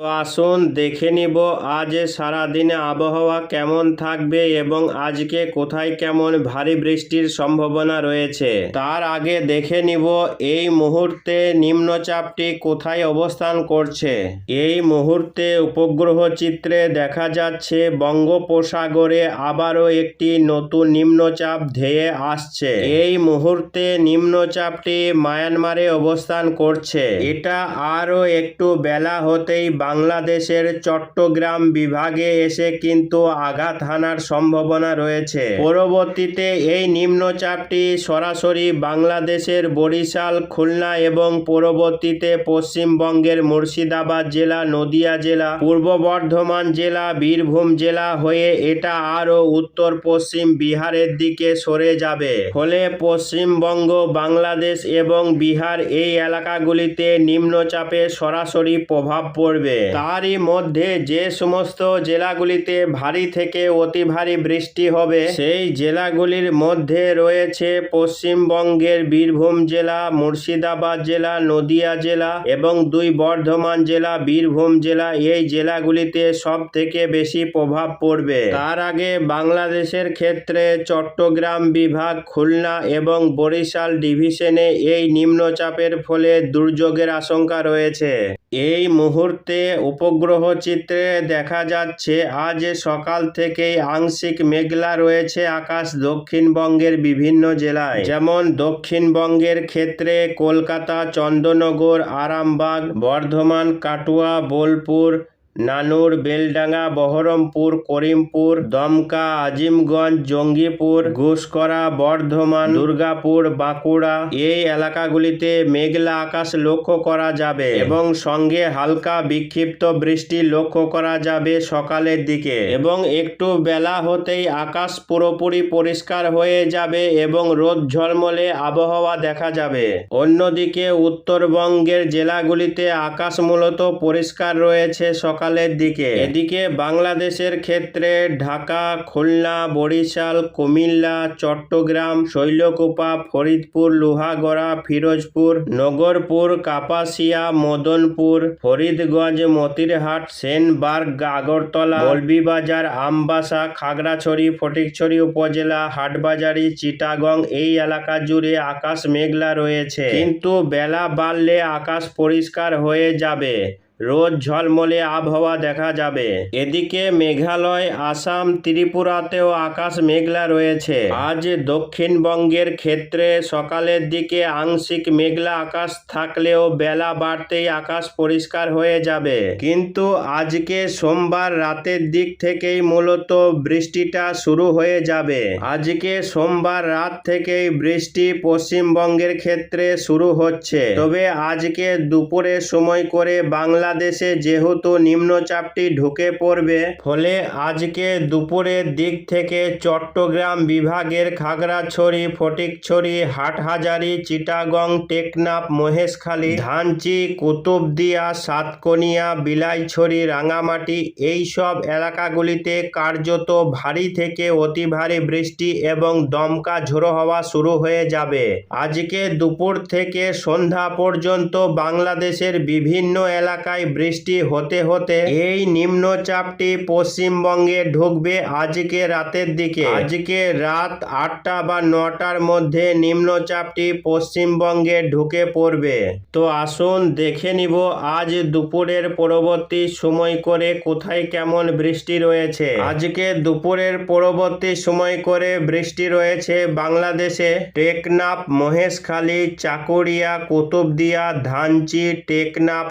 আসুন দেখে নিব আজ সারাদিনে আবহাওয়া কেমন থাকবে এবং আজকে কোথায় কেমন ভারী বৃষ্টির সম্ভাবনা রয়েছে। তার আগে দেখে নিব এই মুহূর্তে নিম্নচাপটি কোথায় অবস্থান করছে। এই মুহূর্তে উপগ্রহ চিত্রে দেখা যাচ্ছে বঙ্গোপসাগরে আবারও একটি নতুন নিম্নচাপ ধেয়ে আসছে। এই মুহূর্তে নিম্নচাপটি মায়ানমারে অবস্থান করছে। এটা আরও একটু বেলা হতেই বাংলাদেশের চট্টগ্রাম বিভাগে এসে কিন্তু আঘাত হানার সম্ভাবনা রয়েছে। পরবর্তীতে এই নিম্নচাপটি সরাসরি বাংলাদেশের বরিশাল, খুলনা এবং পরবর্তীতে পশ্চিমবঙ্গের মুর্শিদাবাদ জেলা, নদিয়া জেলা, পূর্ব বর্ধমান জেলা, বীরভূম জেলা হয়ে এটা আরও উত্তর পশ্চিম বিহারের দিকে সরে যাবে। ফলে পশ্চিমবঙ্গ, বাংলাদেশ এবং বিহার এই এলাকাগুলিতে নিম্নচাপে সরাসরি প্রভাব পড়বে। তারই মধ্যে যে সমস্ত জেলাগুলিতে ভারী থেকে অতি ভারী বৃষ্টি হবে, সেই জেলাগুলির মধ্যে রয়েছে পশ্চিমবঙ্গের বীরভূম জেলা, মুর্শিদাবাদ জেলা, নদিয়া জেলা এবং দুই বর্ধমান জেলা, বীরভূম জেলা। এই জেলাগুলিতে সব থেকে বেশি প্রভাব পড়বে। তার আগে বাংলাদেশের ক্ষেত্রে চট্টগ্রাম বিভাগ, খুলনা এবং বরিশাল ডিভিশনে এই নিম্নচাপের ফলে দুর্যোগের আশঙ্কা রয়েছে। এই মুহূর্তে উপগ্রহ চিত্রে দেখা যাচ্ছে, আজ সকাল থেকেই আংশিক মেঘলা রয়েছে আকাশ দক্ষিণবঙ্গের বিভিন্ন জেলায়। যেমন দক্ষিণবঙ্গের ক্ষেত্রে কলকাতা চন্দননগর আরামবাগ, বর্ধমান, কাটুয়া, বোলপুর নানুর, বেলডাঙ্গা, বহরমপুর, করিমপুর, দমকা, আজিমগঞ্জ, জঙ্গিপুর ঘুষকরা বর্ধমান, দুর্গাপুর, বাঁকুড়া এই এলাকাগুলিতে মেঘলা আকাশ লক্ষ্য করা যাবে এবং সঙ্গে হালকা বিক্ষিপ্ত বৃষ্টি লক্ষ্য করা যাবে সকালের দিকে এবং একটু বেলা হতেই আকাশ পুরোপুরি পরিষ্কার হয়ে যাবে এবং রোদ ঝলমলে আবহাওয়া দেখা যাবে। অন্যদিকে উত্তরবঙ্গের জেলাগুলিতে আকাশ মূলত পরিষ্কার রয়েছে সকালের দিকে। এদিকে বাংলাদেশের ক্ষেত্রে ঢাকা, খুলনা, বরিশাল, কুমিল্লা, চট্টগ্রাম, শৈলকুপা, ফরিদপুর, লোহাগড়া, ফিরোজপুর, নগরপুর, কাপাসিয়া, মদনপুর, ফরিদগঞ্জ, মতিরহাট, সেনবার্গ, আগরতলা, মৌলভীবাজার, আমবাসা, খাগড়াছড়ি, ফটিকছড়ি উপজেলা, হাটবাজারি, চিটাগং এই এলাকা জুড়ে আকাশ মেঘলা রয়েছে। কিন্তু বেলা বাড়লে আকাশ পরিষ্কার হয়ে যাবে। রোদ ঝলমলে আবহাওয়া দেখা যাবে। এদিকে মেঘালয়, আসাম, ত্রিপুরাতেও আকাশ মেঘলা রয়েছে। আজ দক্ষিণবঙ্গের ক্ষেত্রে সকালের দিকে আংশিক মেঘলা আকাশ থাকলেও বেলা বাড়তেই আকাশ পরিষ্কার হয়ে যাবে। কিন্তু আজকে সোমবার রাতের দিক থেকেই মূলত বৃষ্টিটা শুরু হয়ে যাবে। আজকে সোমবার রাত থেকেই বৃষ্টি পশ্চিমবঙ্গের ক্ষেত্রে শুরু হচ্ছে। তবে আজকে দুপুরে সময় করে বাংলাদেশে যেহেতু নিম্নচাপটি ঢুকে পড়বে, ফলে আজকে দুপুরের দিক থেকে চট্টগ্রাম বিভাগের খাগড়াছড়ি, ফটিকছড়ি, হাটহাজারি, চিটাগং, টেকনাফ, মহেশখালী, ধানচি, কুতুবদিয়া, সাতকনিয়া, বিলাইছড়ি, রাঙামাটি এই সব এলাকাগুলিতে কার্যত ভারী থেকে অতি ভারী বৃষ্টি এবং দমকা ঝোড়ো হওয়া শুরু হয়ে যাবে। আজকে দুপুর থেকে সন্ধ্যা পর্যন্ত বাংলাদেশের বিভিন্ন এলাকায় বৃষ্টি হতে হতে এই নিম্নচাপটি পশ্চিমবঙ্গে ঢুকবে আজকে রাতের দিকে। আজকে রাত আটটা বা নটার মধ্যে নিম্নচাপটি পশ্চিমবঙ্গে ঢুকে পড়বে। তো আসুন দেখে নিব আজ দুপুরের পরবর্তী সময় করে কোথায় কেমন বৃষ্টি রয়েছে। আজকে দুপুরের পরবর্তী সময় করে বৃষ্টি রয়েছে বাংলাদেশে। টেকনাফ, মহেশখালী চাকুরিয়া কুতুবদিয়া, ধানচি, টেকনাফ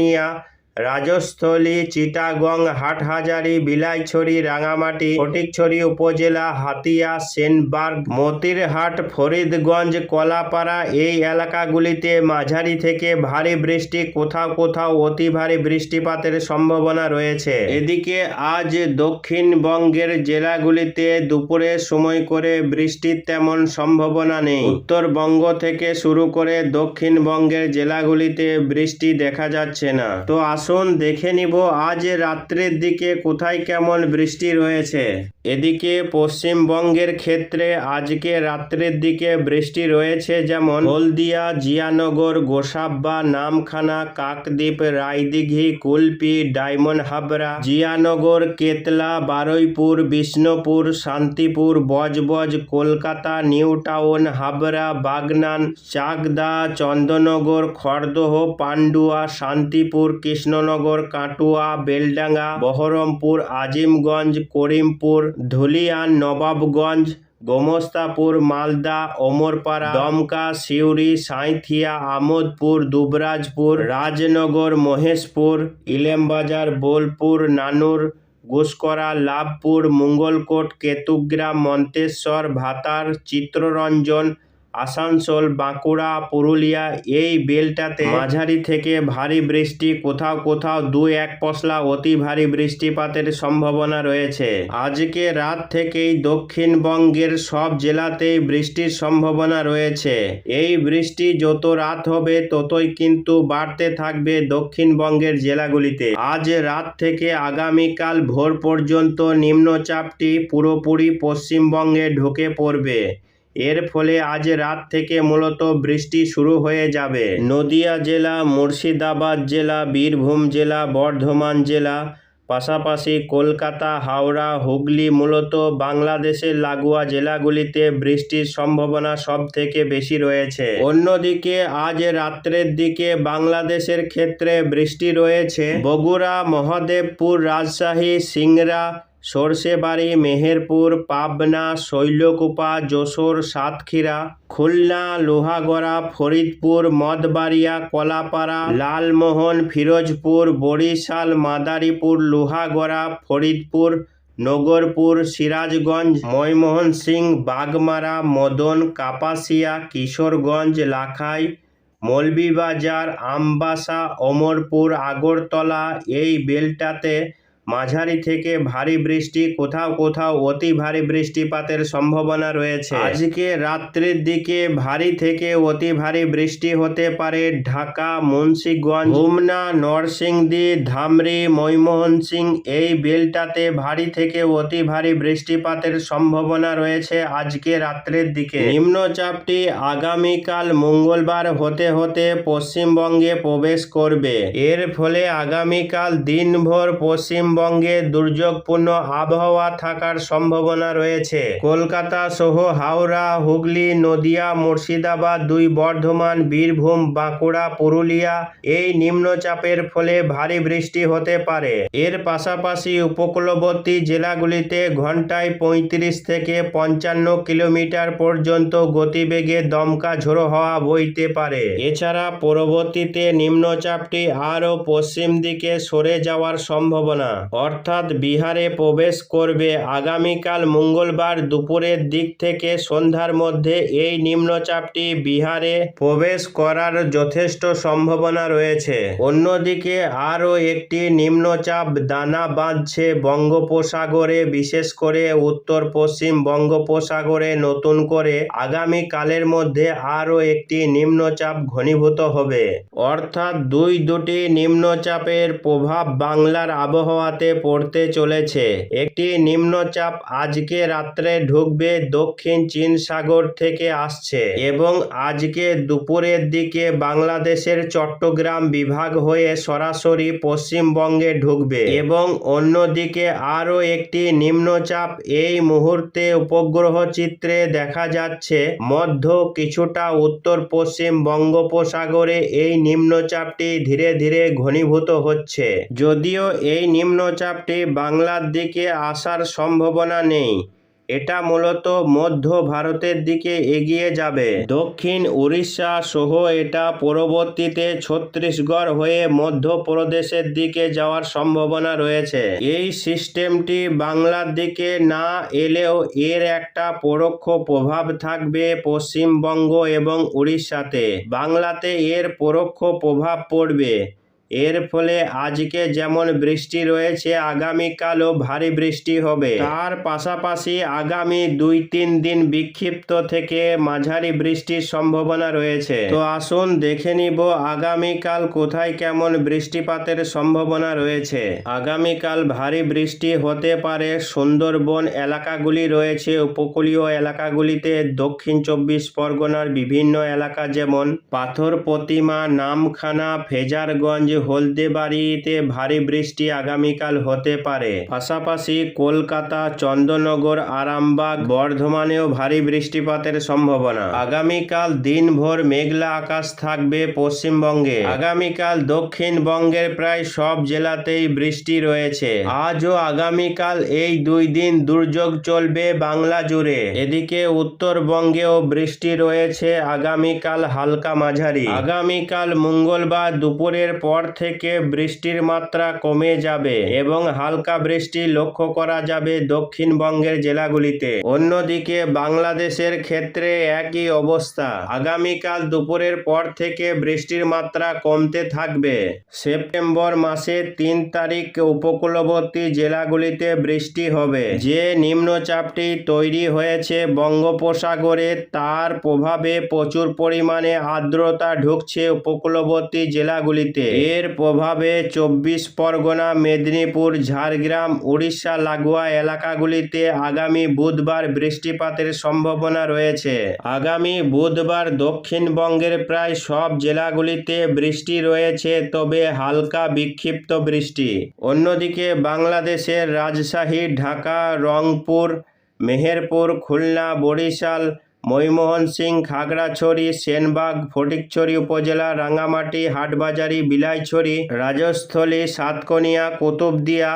সাতকনিয়া রাজস্থলী, চিটাগং, হাটহাজারি, বিলাইছড়ি, রাঙামাটি, ফটিকছড়ি উপজেলা, হাতিয়া, সেনবার্গ, মতিরহাট, ফরিদগঞ্জ, কলাপাড়া এই এলাকাগুলিতে মাঝারি থেকে ভারী বৃষ্টি, কোথাও কোথাও অতি ভারী বৃষ্টিপাতের সম্ভাবনা রয়েছে। এদিকে আজ দক্ষিণবঙ্গের জেলাগুলিতে দুপুরে সময় করে বৃষ্টির তেমন সম্ভাবনা নেই। উত্তরবঙ্গ থেকে শুরু করে দক্ষিণবঙ্গের জেলাগুলিতে বৃষ্টি দেখা যাচ্ছে না। তো আসুন দেখে নিব আজ রাত্রের দিকে কোথায় কেমন বৃষ্টি রয়েছে। এদিকে পশ্চিমবঙ্গের ক্ষেত্রে আজকে রাত্রের দিকে বৃষ্টি রয়েছে যেমন Haldia, Joynagar, Gosaba, Namkhana, Kakdwip, Raidighi, Kulpi, Diamond Harbour Joynagar, Ketla, Baruipur, Bishnupur, Shantipur, Budge Budge, Kolkata, New Town, Habra, Bagnan, Chakdah, Chandannagar, Khardah, Pandua, Shantipur Krishnanagar, Katwa, Beldanga, Baharampur, Azimganj, Karimpur, Dhulian, Nawabganj, Gomastapur, Malda, Omarpara, Dumka, Suri, Sainthia, Amodpur, Dubrajpur, Rajnagar, Maheshpur, ইলেমবাজার, Bolpur, নানুর, ঘুষকরা, লাভপুর, মঙ্গলকোট, কেতুগ্রাম, মন্তেশ্বর, ভাতার, চিত্ররঞ্জন আসানসোল, বাঁকুড়া, পুরুলিয়া এই বেলটাতে মাঝারি থেকে ভারী বৃষ্টি কোথাও কোথাও দু এক পশলা অতি ভারী বৃষ্টিপাতের সম্ভাবনা রয়েছে। আজকে রাত থেকেই দক্ষিণবঙ্গের সব জেলাতেই বৃষ্টির সম্ভাবনা রয়েছে। এই বৃষ্টি যত রাত হবে ততই কিন্তু বাড়তে থাকবে দক্ষিণবঙ্গের জেলাগুলিতে। আজ রাত থেকে আগামীকাল ভোর পর্যন্ত নিম্নচাপটি পুরোপুরি পশ্চিমবঙ্গে ঢুকে পড়বে। এর ফলে আজ রাত থেকে মূলত বৃষ্টি শুরু হয়ে যাবে। নদিয়া জেলা, মুর্শিদাবাদ জেলা, বীরভূম জেলা, বর্ধমান জেলা, পাশাপাশি কলকাতা, হাওড়া, হুগলি মূলত বাংলাদেশের লাগোয়া জেলাগুলিতে বৃষ্টির সম্ভাবনা সব থেকে বেশি রয়েছে। অন্যদিকে আজ রাত্রের দিকে বাংলাদেশের ক্ষেত্রে বৃষ্টি রয়েছে। বগুড়া, মহাদেবপুর, রাজশাহী, সিংড়া সর্ষেবাড়ি মেহেরপুর, পাবনা, শৈলকুপা, যশোর, সাতক্ষীরা, খুলনা, লোহাগড়া, ফরিদপুর, মদবাড়িয়া, কলাপাড়া, লালমোহন, ফিরোজপুর, বরিশাল, মাদারীপুর, লোহাগড়া, ফরিদপুর, নগরপুর, সিরাজগঞ্জ, ময়মোহন সিং, বাগমারা, মদন, কাপাসিয়া, কিশোরগঞ্জ, লাখাই, মৌলভীবাজার, আমবাসা, অমরপুর, আগরতলা, এই বেলটাতে মাঝারি থেকে ভারী বৃষ্টি, কোথাও কোথাও অতি ভারী বৃষ্টিপাতের সম্ভাবনা রয়েছে। আজকে রাত্রির দিকে ভারী থেকে অতি ভারী বৃষ্টি হতে পারে ঢাকা, মুন্সিগঞ্জ হুমনা নরসিংদী, ধামরি ময়মোহন সিং এই বেলটাতে ভারী থেকে অতি ভারী বৃষ্টিপাতের সম্ভাবনা রয়েছে আজকে রাত্রের দিকে। নিম্নচাপটি আগামীকাল মঙ্গলবার হতে হতে পশ্চিমবঙ্গে প্রবেশ করবে। এর ফলে আগামীকাল দিনভর পশ্চিমবঙ্গে দুর্যোগপূর্ণ আবহাওয়া থাকার সম্ভাবনা রয়েছে। কলকাতা সহ হাওড়া, হুগলি, নদিয়া, মুর্শিদাবাদ, দুই বর্ধমান, বীরভূম, বাঁকুড়া, পুরুলিয়া এই নিম্নচাপের ফলে ভারী বৃষ্টি হতে পারে। এর পাশাপাশি উপকূলবর্তী জেলাগুলিতে ঘন্টায় পঁয়ত্রিশ থেকে পঞ্চান্ন কিলোমিটার পর্যন্ত গতিবেগে দমকা ঝোড়ো হওয়া বইতে পারে। এছাড়া পরবর্তীতে নিম্নচাপটি আরও পশ্চিম দিকে সরে যাওয়ার সম্ভাবনা। অর্থাৎ বিহারে প্রবেশ করবে আগামীকাল মঙ্গলবার দুপুরের দিক থেকে সন্ধ্যার মধ্যে এই নিম্নচাপটি বিহারে প্রবেশ করার যথেষ্ট সম্ভাবনা রয়েছে। অন্যদিকে আরও একটি নিম্নচাপ দানা বাঁধছে বঙ্গোপসাগরে, বিশেষ করে উত্তর পশ্চিম বঙ্গোপসাগরে। নতুন করে আগামীকালের মধ্যে আরও একটি নিম্নচাপ ঘনীভূত হবে। অর্থাৎ দুই দুটি নিম্নচাপের প্রভাব বাংলার আবহাওয়াতে পড়তে চলেছে। একটি নিম্নচাপ আজকে রাত্রে ঢুকবে দক্ষিণ চীন সাগর থেকে আসছে এবং আজকে দুপুরের দিকে বাংলাদেশের চট্টগ্রাম বিভাগ হয়ে সরাসরি পশ্চিমবঙ্গে ঢুকবে এবং অন্যদিকে আরও একটি নিম্নচাপ এই মুহূর্তে উপগ্রহ চিত্রে দেখা যাচ্ছে। মধ্য কিছুটা উত্তর পশ্চিম বঙ্গোপসাগরে এই নিম্নচাপটি ধীরে ধীরে ঘনীভূত হচ্ছে। যদিও এই নিম্নচাপটি বাংলার দিকে আসার সম্ভাবনা নেই। এটা মূলত মধ্য ভারতের দিকে এগিয়ে যাবে। দক্ষিণ উড়িষ্যা সহ এটা পরবর্তীতে ছত্তিশগড় হয়ে মধ্যপ্রদেশের দিকে যাওয়ার সম্ভাবনা রয়েছে। এই সিস্টেমটি বাংলার দিকে না এলেও এর একটা পরোক্ষ প্রভাব থাকবে পশ্চিমবঙ্গ এবং উড়িষ্যাতে বাংলাতে এর পরোক্ষ প্রভাব পড়বে। এর ফলে আজকে যেমন বৃষ্টি রয়েছে, আগামীকালও ভারী বৃষ্টি হবে। তার পাশাপাশি আগামী দুই তিন দিন বিক্ষিপ্ত থেকে মাঝারি বৃষ্টির সম্ভাবনা রয়েছে। তো আসুন দেখে নিব আগামীকাল কোথায় কেমন বৃষ্টিপাতের সম্ভাবনা রয়েছে। আগামীকাল ভারী বৃষ্টি হতে পারে সুন্দরবন এলাকাগুলি রয়েছে, উপকূলীয় এলাকাগুলিতে দক্ষিণ চব্বিশ পরগনার বিভিন্ন এলাকা যেমন পাথর প্রতিমা, নামখানা, ফেজারগঞ্জ হলদেবাড়িতে ভারী বৃষ্টি আগামীকাল হতে পারে। পাশাপাশি কলকাতা, চন্দননগর, আরামবাগ বর্ধমানেও ভারী বৃষ্টিপাতের সম্ভাবনা। আগামীকাল দিনভর মেঘলা আকাশ থাকবে পশ্চিমবঙ্গে। আগামীকাল দক্ষিণবঙ্গের প্রায় সব জেলাতেই বৃষ্টি রয়েছে। আজও আগামীকাল এই দুই দিন দুর্যোগ চলবে বাংলা জুড়ে। এদিকে উত্তরবঙ্গেও বৃষ্টি রয়েছে আগামীকাল হালকা মাঝারি। আগামীকাল মঙ্গলবার দুপুরের পর থেকে বৃষ্টির মাত্রা কমে যাবে এবং হালকা বৃষ্টি লক্ষ্য করা যাবে দক্ষিণবঙ্গের জেলাগুলিতে। অন্যদিকে বাংলাদেশের ক্ষেত্রে একই অবস্থা। আগামীকাল দুপুরের পর থেকে বৃষ্টির মাত্রা কমতে থাকবে। সেপ্টেম্বর মাসে তিন তারিখ উপকূলবর্তী জেলাগুলিতে বৃষ্টি হবে। যে নিম্নচাপটি তৈরি হয়েছে বঙ্গোপসাগরে, তার প্রভাবে প্রচুর পরিমাণে আর্দ্রতা ঢুকছে উপকূলবর্তী জেলাগুলিতে। এর প্রভাবে চব্বিশ পরগনা, মেদিনীপুর, ঝাড়গ্রাম, উড়িষ্যা, লাগোয়া এলাকাগুলিতে আগামী বুধবার বৃষ্টিপাতের সম্ভাবনা রয়েছে। আগামী বুধবার দক্ষিণবঙ্গের প্রায় সব জেলাগুলিতে বৃষ্টি রয়েছে, তবে হালকা বিক্ষিপ্ত বৃষ্টি। অন্যদিকে বাংলাদেশের রাজশাহী, ঢাকা, রংপুর, মেহেরপুর, খুলনা, বরিশাল ময়মোহন সিং খাগড়াছড়ি, সেনবাগ, ফটিকছড়ি উপজেলা রাঙামাটি হাটবাজারি, বিলাইছড়ি, রাজস্থলী, সাতকনিয়া, কুতুবদিয়া,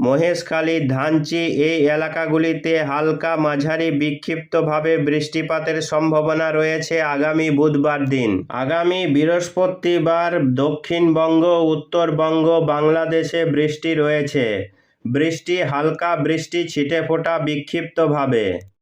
মহেশখালী, ধানচি এই এলাকাগুলিতে হালকা মাঝারি বিক্ষিপ্তভাবে বৃষ্টিপাতের সম্ভাবনা রয়েছে আগামী বুধবার দিন। আগামী বৃহস্পতিবার দক্ষিণবঙ্গ, উত্তরবঙ্গ, বাংলাদেশে বৃষ্টি রয়েছে। বৃষ্টি, হালকা বৃষ্টি, ছিটেফোঁটা বিক্ষিপ্তভাবে।